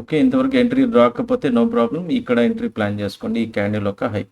Okay ఇంతవరకు entry రాకపోతే no problem. ఇక్కడ ఎంట్రీ ప్లాన్ చేసుకోండి. ఈ క్యాండిల్ ఒక హై.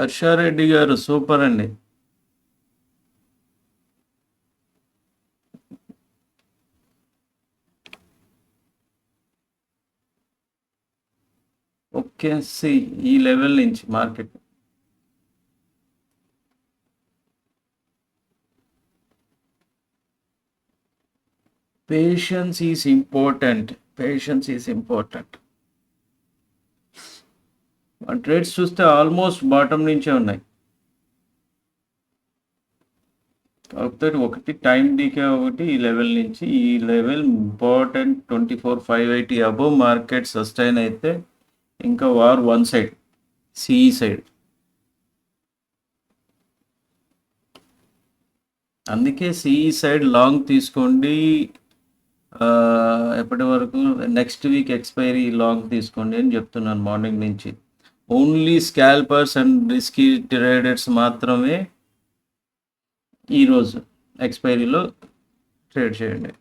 హర్షారెడ్డి గారు సూపర్ అండి. ఓకే సి ఈ లెవెల్ నుంచి market. Patience is important patience is important trades చూస్తే ఆల్మోస్ట్ బాటమ్ నుంచే ఉన్నాయి. కాకపోతే ఒకటి టైం డీకే ఒకటి ఈ లెవెల్ నుంచి ఈ level important twenty four five eighty above market sustain అయితే ఇంకా war one side CE side. అందుకే సిఈ సైడ్ లాంగ్ తీసుకోండి. ఎప్పటి వరకు? నెక్స్ట్ వీక్ ఎక్స్పైరీ లాంగ్ తీసుకోండి అని చెప్తున్నాను మార్నింగ్ నుంచి. Only scalpers and risky traders మాత్రమే ఈరోజు ఎక్స్పైరీలో ట్రేడ్ చేయండి.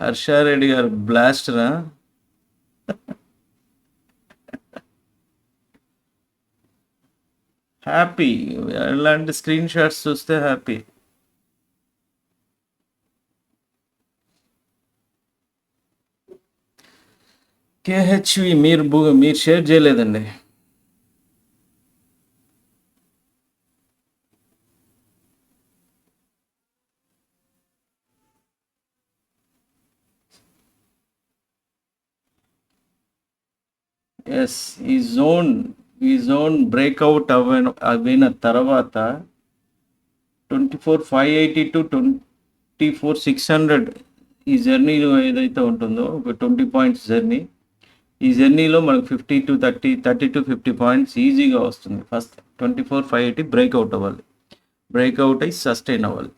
హర్షారెడ్డి గారు బ్లాస్టరా? హ్యాపీ. ఇలాంటి స్క్రీన్ షాట్స్ చూస్తే హ్యాపీ. కేహెచ్వి మీరు మీరు షేర్ చేయలేదండి. ఎస్ ఈ జోన్ ఈ జోన్ బ్రేక్అవుట్ అవ అయిన తర్వాత twenty four five eighty to twenty four six hundred ఈ జర్నీలో ఏదైతే ఉంటుందో ఒక ట్వంటీ పాయింట్స్ జర్నీ ఈ జర్నీలో మనకు fifty to thirty thirty to fifty points ఈజీగా వస్తుంది. First twenty four five eighty breakout అవ్వాలి. బ్రేక్అవుట్ అయ్యి సస్టైన్ అవ్వాలి.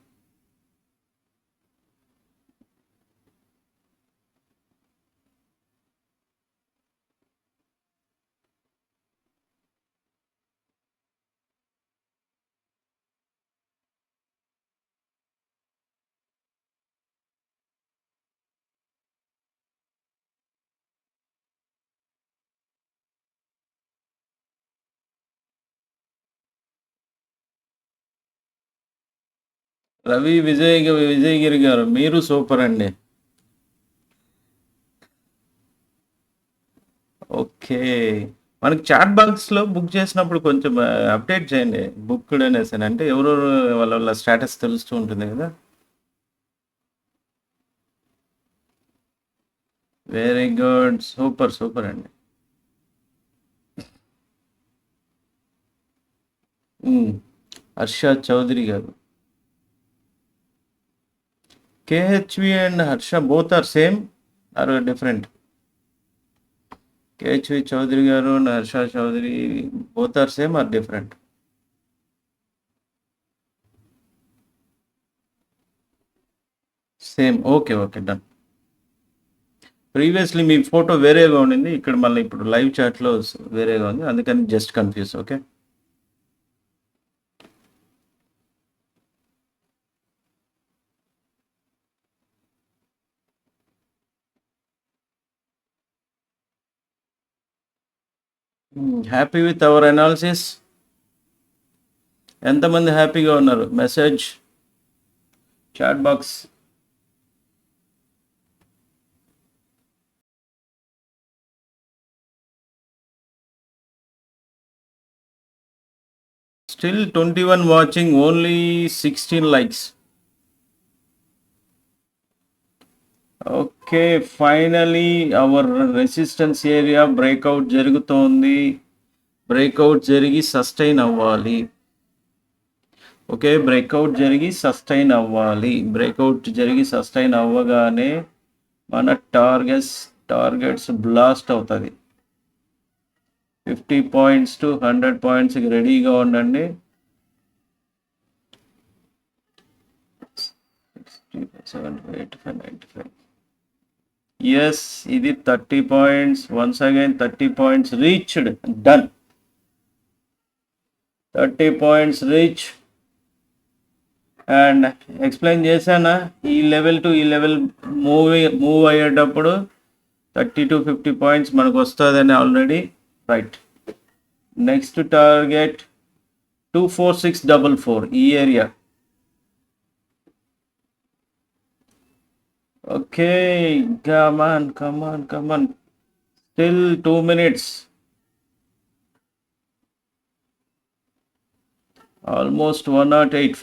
రవి విజయ్ విజయగిరి గారు మీరు సూపర్ అండి. ఓకే. మనకి చాట్ బాక్స్లో బుక్ చేసినప్పుడు కొంచెం అప్డేట్ చేయండి. బుక్డ్ అనేసి అంటే ఎవరెవరు వాళ్ళ వాళ్ళ స్టేటస్ తెలుస్తూ ఉంటుంది కదా. Very good. సూపర్ సూపర్ అండి. హర్ష చౌదరి గారు. KHV and Harsha both are same or different KHV Chowdary గారు and Harsha Chowdary both are same or different same okay okay done previously me photo వేరేగా ఉండింది. ఇక్కడ మళ్ళీ ఇప్పుడు లైవ్ చాట్లో వేరేగా ఉంది. అందుకని just confuse okay happy with our analysis ఎంతమంది హ్యాపీగా ఉన్నారు? Message chat box still twenty one watching only sixteen likes okay finally our resistance area breakout జరుగుతోంది. బ్రేక్అవుట్ జరిగి సస్టైన్ అవ్వాలి. ఓకే బ్రేక్అవుట్ జరిగి సస్టైన్ అవ్వాలి. బ్రేక్అవుట్ జరిగి సస్టైన్ అవ్వగానే మన టార్గెట్స్ టార్గెట్స్ బ్లాస్ట్ అవుతుంది. ఫిఫ్టీ పాయింట్స్ టు హండ్రెడ్ పాయింట్స్కి రెడీగా ఉండండి. ఫైవ్ ఎస్ ఇది thirty points. Once again thirty points reached. Done thirty points reach. And explain చేశానా? ఈ లెవెల్ టు ఈ లెవెల్ మూవ్ మూవ్ అయ్యేటప్పుడు థర్టీ టు ఫిఫ్టీ పాయింట్స్ మనకు వస్తుందని already right. Next target two four six double four ఈ area. Okay come on come on come on still two minutes almost one not eight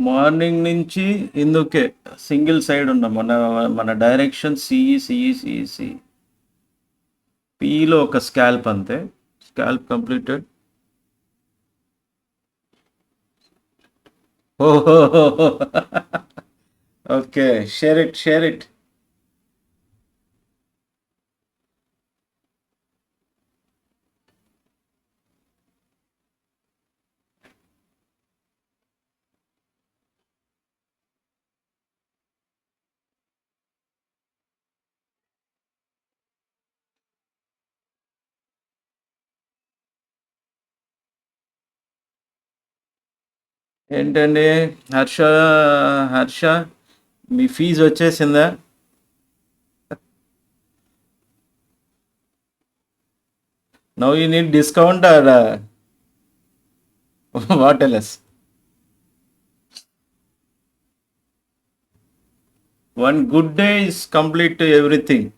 morning నుంచి ఇందుకే single side ఉన్నాం మన మన direction CE CE CE C. పిలో ఒక scalp అంతే. Scalp completed. ఓహో! Okay share it share it. ఏంటండి? హర్ష హర్ష మీ ఫీజు వచ్చేసిందా? Now you need discount or what LS one good day is complete to everything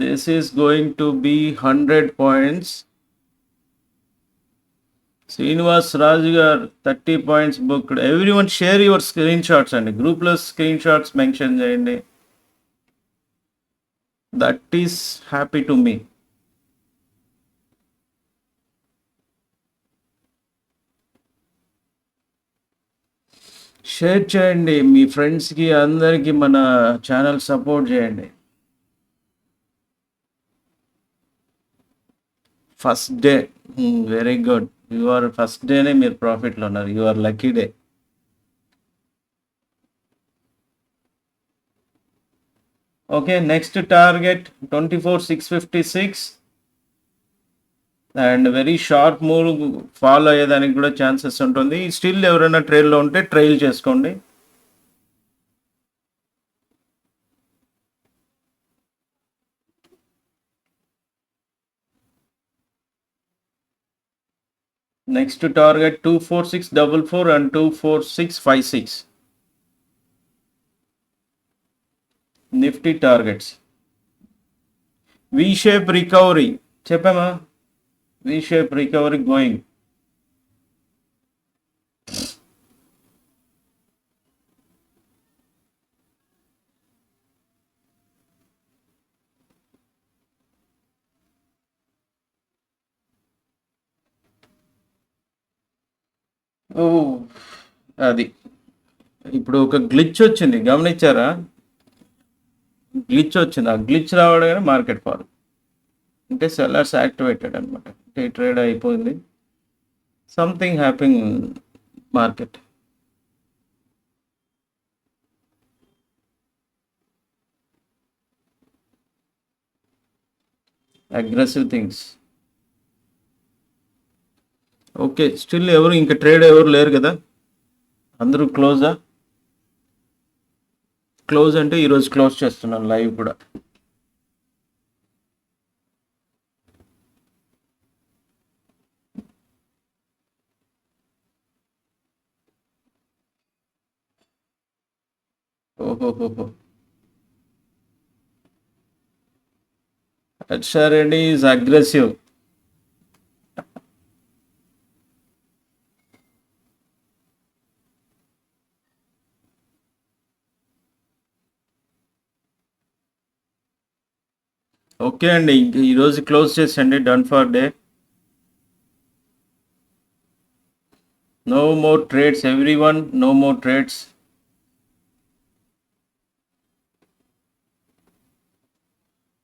this is going to be 100 points. Srinivas Raju గారు thirty points booked every one share your screenshots అండి గ్రూప్లో screenshots mention చేయండి. That is happy to మీ share చేయండి. మీ ఫ్రెండ్స్కి అందరికీ మన ఛానల్ సపోర్ట్ చేయండి. First day very good you are first డేనే మీరు ప్రాఫిట్లో ఉన్నారు. Your lucky day okay next target twenty four six fifty six and very sharp move follow అయ్యేదానికి కూడా ఛాన్సెస్ ఉంటుంది. స్టిల్ ఎవరైనా ట్రైల్లో ఉంటే ట్రైల్ చేసుకోండి. Next target two four six double four and two four six five six Nifty targets V shape recovery చెప్పామా V shape recovery going అది. ఇప్పుడు ఒక glitch వచ్చింది. గమనించారా? గ్లిచ్ వచ్చింది. ఆ గ్లిచ్ రావడమే మార్కెట్ ఫాల్ అంటే సెల్లర్స్ యాక్టివేటెడ్ అనమాట అంటే ట్రేడ్ అయిపోయింది. Something happening market aggressive things okay still ఎవరు ఇంకా ట్రేడ్ ఎవరు లేరు కదా? అందరూ క్లోజా? క్లోజ్ అంటే ఈరోజు క్లోజ్ చేస్తున్నాను లైవ్ కూడా. ఓహోహోహో. Harsha Reddy is aggressive. ఓకే అండి ఇంక ఈరోజు close చేసండి done for day. No more trades every one no more trades.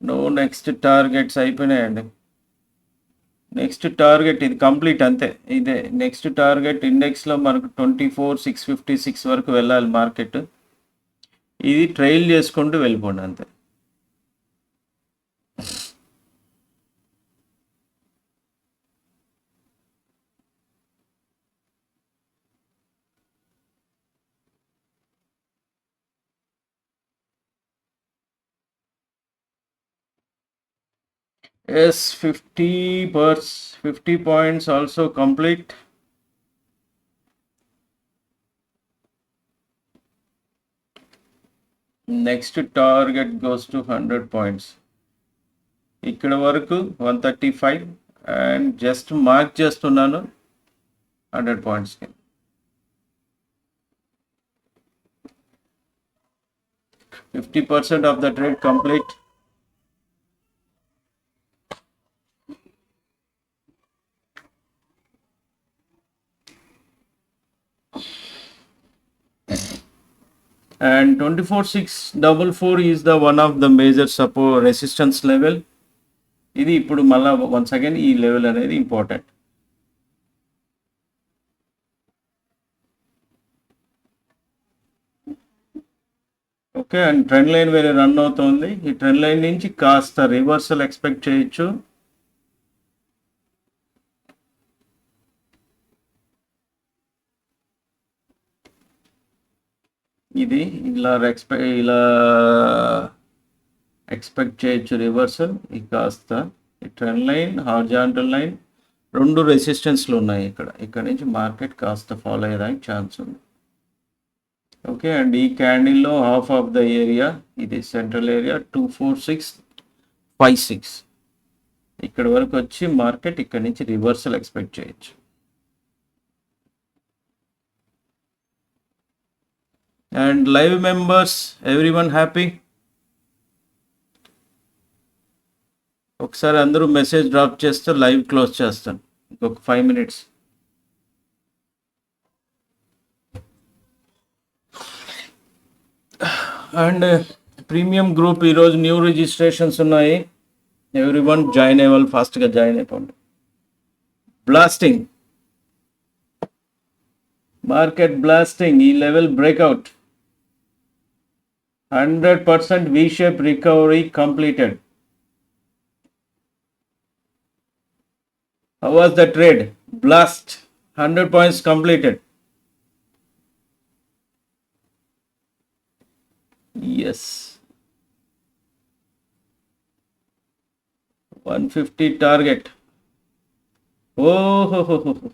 No next targets అయిపోయినాయండి. నెక్స్ట్ టార్గెట్ ఇది కంప్లీట్ అంతే ఇదే. నెక్స్ట్ టార్గెట్ ఇండెక్స్లో మనకు twenty four six fifty six వరకు వెళ్ళాలి మార్కెట్. ఇది ట్రైల్ చేసుకుంటూ వెళ్ళిపోండి అంతే. Yes, 50 pers 50 points also complete. Next target goes to hundred points ఇక్కడ వరకు one thirty five and just mark చేస్తున్నాను hundred పాయింట్స్కి fifty percent of the trade complete and 24644 is the one of the major support resistance level. ఇది ఇప్పుడు మళ్ళా once again ఈ level అనేది important okay and trend line వేరే run అవుతుంది. ఈ trend line నుంచి కాస్త రివర్సల్ ఎక్స్పెక్ట్ చేయొచ్చు. ఇది ఇలా ఎక్స్పె ఇలా ఎక్స్పెక్ట్ చేయొచ్చు రివర్సల్ ఇది కాస్త ఈ ట్రెండ్ లైన్ హార్జాంటల్ లైన్ రెండు రెసిస్టెన్స్లు ఉన్నాయి ఇక్కడ. ఇక్కడ నుంచి మార్కెట్ కాస్త ఫాలో అయ్యడానికి ఛాన్స్ ఉంది. ఓకే అండ్ ఈ క్యాండిల్లో హాఫ్ ఆఫ్ ద ఏరియా ఇది central area two four six five six ఇక్కడ వరకు వచ్చి మార్కెట్ ఇక్కడ నుంచి రివర్సల్ ఎక్స్పెక్ట్ చేయొచ్చు. And live members every one happy ఒకసారి అందరూ మెసేజ్ డ్రాప్ చేస్తే లైవ్ క్లోజ్ చేస్తాను. ఇంకొక five minutes and premium group ఈరోజు న్యూ రిజిస్ట్రేషన్స్ ఉన్నాయి. ఎవ్రీ వన్ జాయిన్ అయ్యే వాళ్ళు ఫాస్ట్గా జాయిన్ అయిపోండి. బ్లాస్టింగ్ మార్కెట్ బ్లాస్టింగ్ ఈ level breakout 100% V-shaped recovery completed. How was the trade? Blast. 100 points completed. Yes. 150 target. Oh, ho, ho, ho.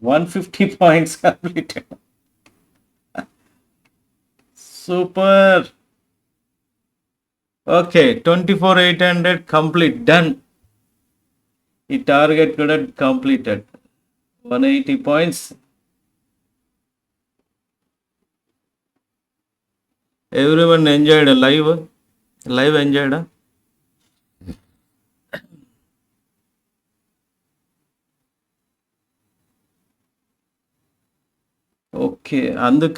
150 points completed. Super. Okay twenty four eight hundred complete done. ఈ target కూడా completed. One eighty points. Every one enjoyed live? Live ఎంజాయ్డా? Okay అందుక